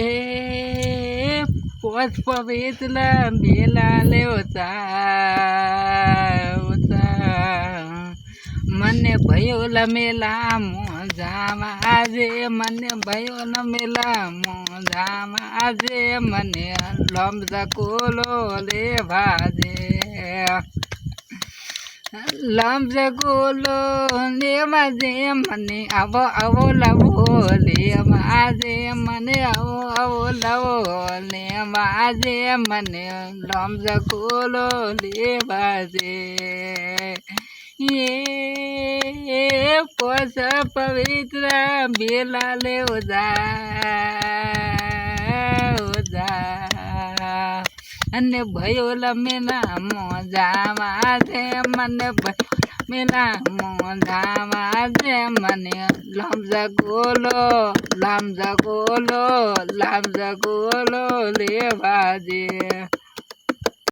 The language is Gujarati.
એ પોચ પવિત્ર બેલા લેવો મને ભયો લમેલા મોજામાં આજે, મને ભયો લમેલા મોજામાં આજે, મને લંબ કોલો લે ભાજે લંબ ગોલો ને માજે મને આવો આવો લાવો લે માજે મને આવો આવો, લાવો, ને માજે મને લોમ જકોલો લે બાજે એ પોસ પવિત્ર બેલા લે ઓજા ઓજા અને ભયો લમેલા મોજામાં છે, મને ભયો મેલા મોજામાં. છે મને લમજ ગોલો લમજ ગોલો લમજ ગોલો લેવા દે